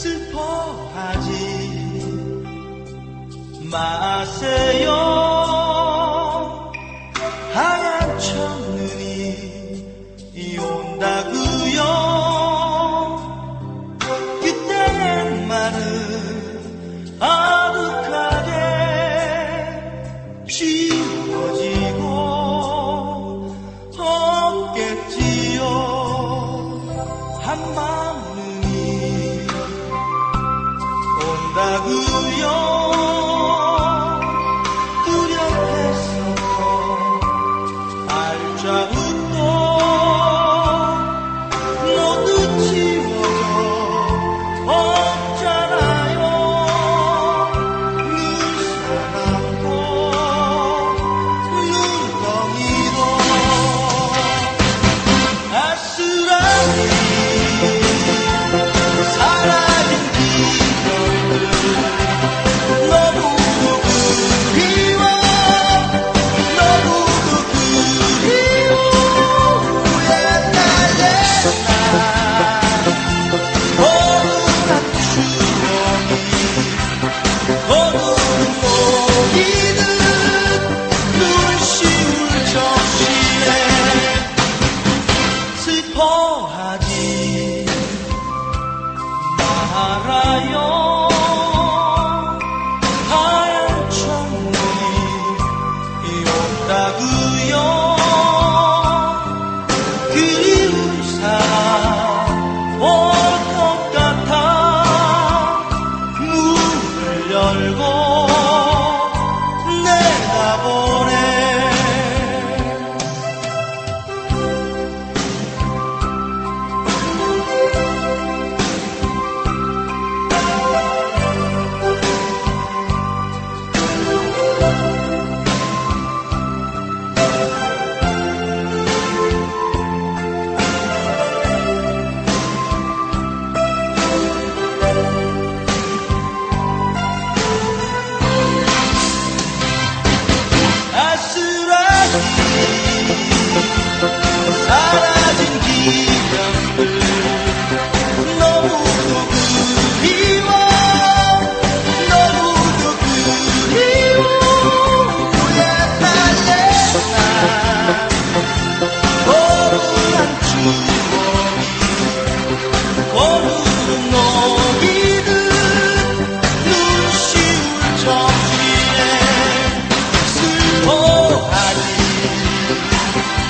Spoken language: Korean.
슬퍼하지 마세요. 아득하게 피워지고 없겠지요. 한밤눈이 온다구요. Arayol